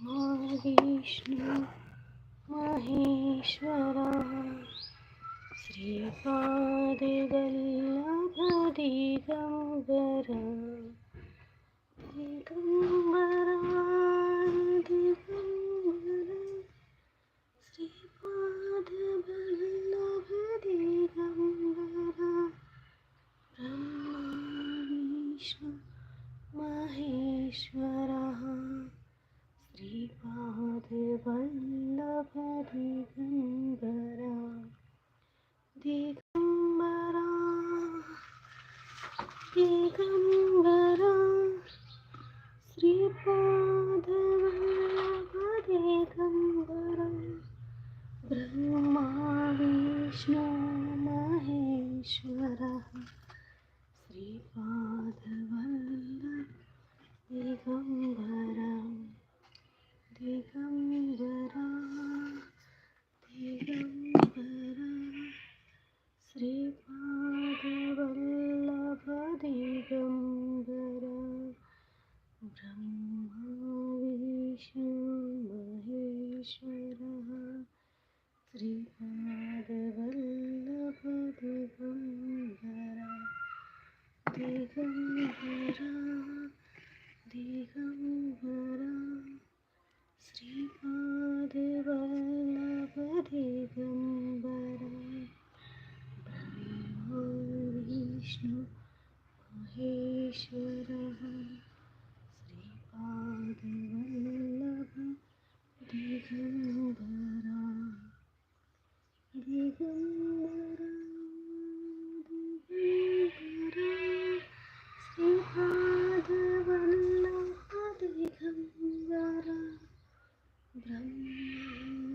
विष्णु महेश्वरा श्रीपाद वल्लभ दिगंबरा दिगंबरा श्रीपाद वल्लभ ब्रह्मा विष्णु महेश्वरा श्रीपाद वल्लभ दिगंबरा दिगंबरा दिगंबरा श्रीपाद ब्रह्मा विष्णु महेश्वरः श्रीपा वल्लभ दिगंबरा दिगंबरा दिगंबरा श्रीपाद वल्लभ दिगंबरा ब्रह्मा विष्णू महेश्वरः श्रीपाद वल्लभ दिगंबरा दिगंबरा दिगंबरा श्रीपाद वल्लभ दिगंबरा ब्रह्मा विष्णू महेश्वरः श्रीपाद वल्लभ दिगंबरा दिगंबरा दिगंबरा श्रीपाद वल्लभ दिगंबरा ब्रह्मा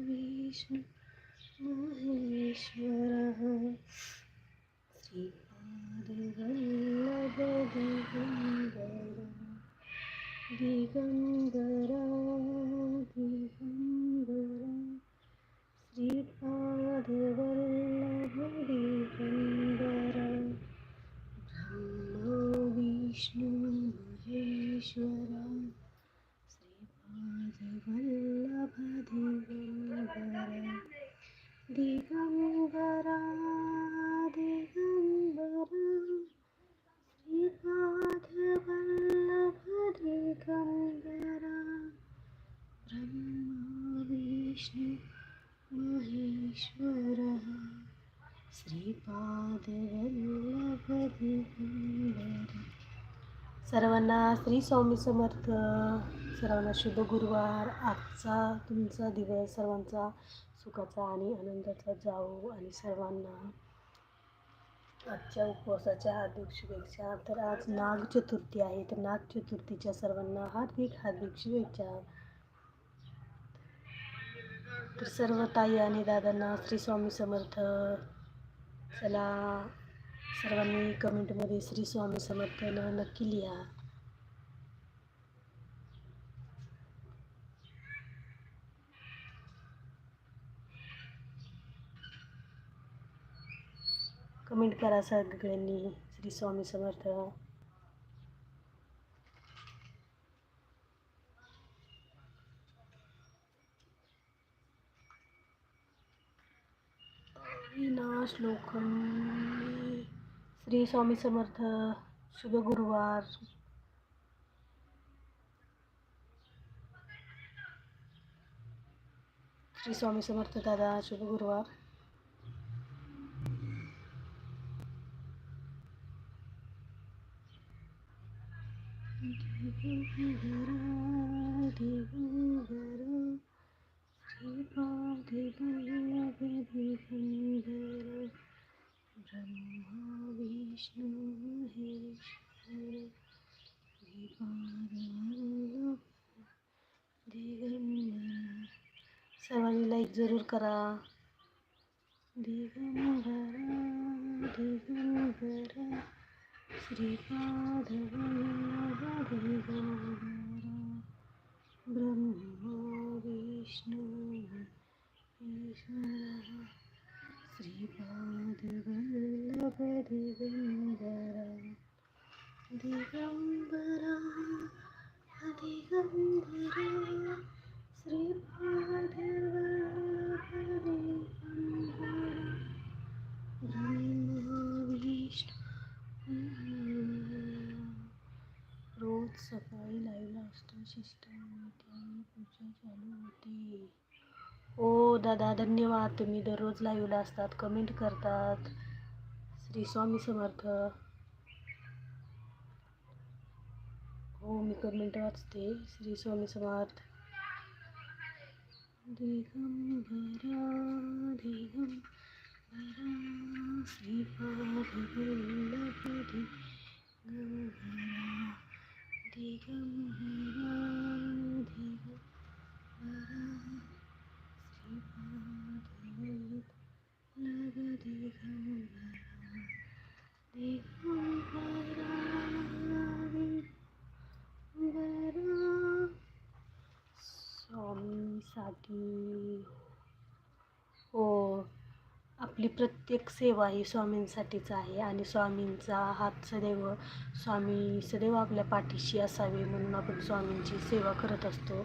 विष्णु महेश्वरः श्रीपाद वल्लभ दिगंबरा दिगंबरा दिगंबरा श्रीपाद वल्लभ दिगंबरा ब्रह्मा विष्णू महेश्वरा श्रीपाद वल्लभ दिगंबरा दिगंबरा दिगंबरा श्रीपाद वल्लभ दिगंबरा ब्रह्मा विष्णू महेश्वरः श्रीपाद वल्लभ दिगंबरा सर्वांना श्री स्वामी समर्थ सर्वांना शुभ गुरुवार. आजचा तुमचा दिवस सर्वांचा सुखाचा आणि आनंदाचा जाओ आणि सर्वांना आजच्या उपवासाच्या हार्दिक शुभेच्छा. तर आज नाग चतुर्थी आहे. तर नाग चतुर्थीच्या सर्वांना हार्दिक हार्दिक शुभेच्छा. तर सर्व ताई आणि दादांना श्री स्वामी समर्थ. चला सर्वांनी कमेंटमध्ये श्री स्वामी समर्थन नक्की लिहा. कमेंट करा सगळ्यांनी श्री स्वामी समर्थ. अविनाश लोखंडे. श्री स्वामी समर्थ. शुभ गुरुवार. श्री स्वामी समर्थ दादा शुभ गुरुवार दिगंबरा दिगंबरा श्रीपाद वल्लभ दिगंबरा ब्रह्मा विष्णु महेश्वर श्रीपाद वल्लभ दिगंबरा सर्वांनी लाईक जरूर करा. दिगंबरा दिगंबरा श्रीपाद वल्लभ दिगंबरा. दिगंबरा दिगंबरा दिगंबरा श्रीपाद रोज सकाळी लाईव्हला असतो शिष्टांमध्ये पूजा चालू होते. ओ दादा धन्यवाद. तुम्ही दररोज लाईव्हला असतात कमेंट करतात. श्री स्वामी समर्थ। हो मी कमेंट वाचते श्री स्वामी समर्थ। दिगंबरा दिगंबरा श्रीपाद वल्लभ दिगंबरा दिगंबरा दिगंबरा प्रत्येक सेवा ही स्वामींसाठीच आहे आणि स्वामींचा हात सदैव स्वामी सदैव आपल्या पाठीशी असावे म्हणून आपण स्वामींची सेवा करत असतो.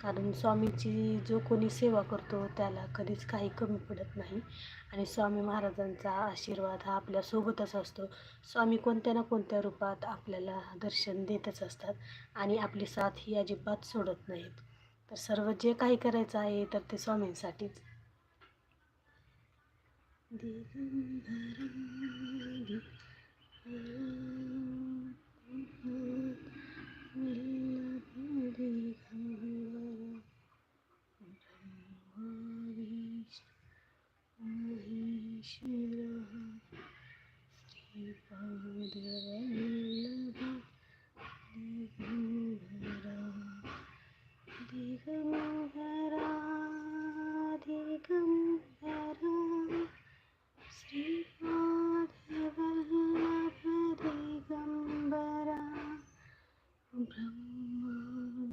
कारण स्वामींची जो कोणी सेवा करतो त्याला कधीच काही कमी पडत नाही. आणि स्वामी महाराजांचा आशीर्वाद हा आपल्यासोबतच असतो. स्वामी कोणत्या ना कोणत्या रूपात आपल्याला दर्शन देतच असतात आणि आपली साथ ही अजिबात सोडत नाहीत. तर सर्व जे काही करायचं आहे तर ते स्वामींसाठीच. दिगंबरं वल्लभ ब्रह्मा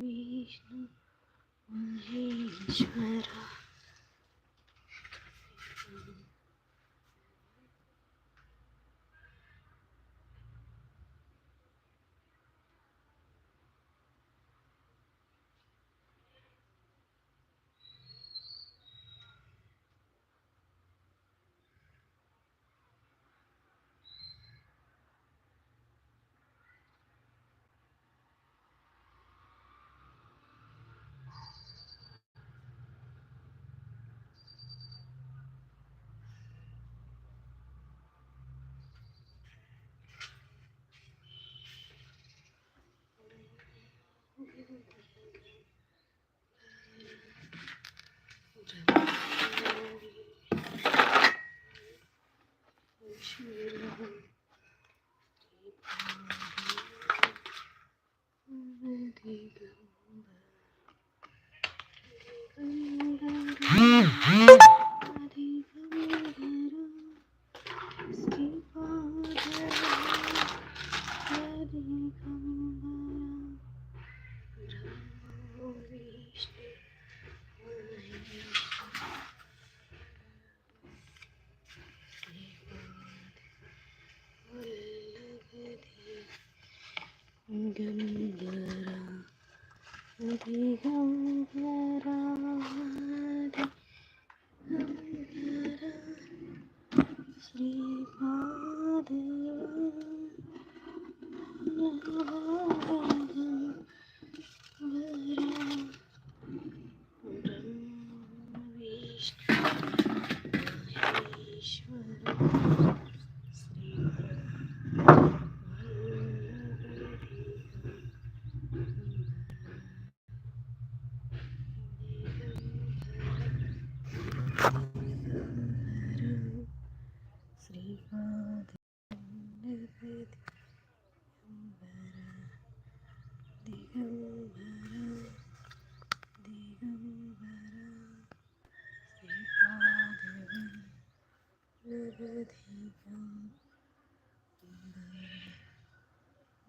विष्णु महेश्वरा। दिगंबरा दिगंबरा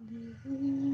Mm-hmm.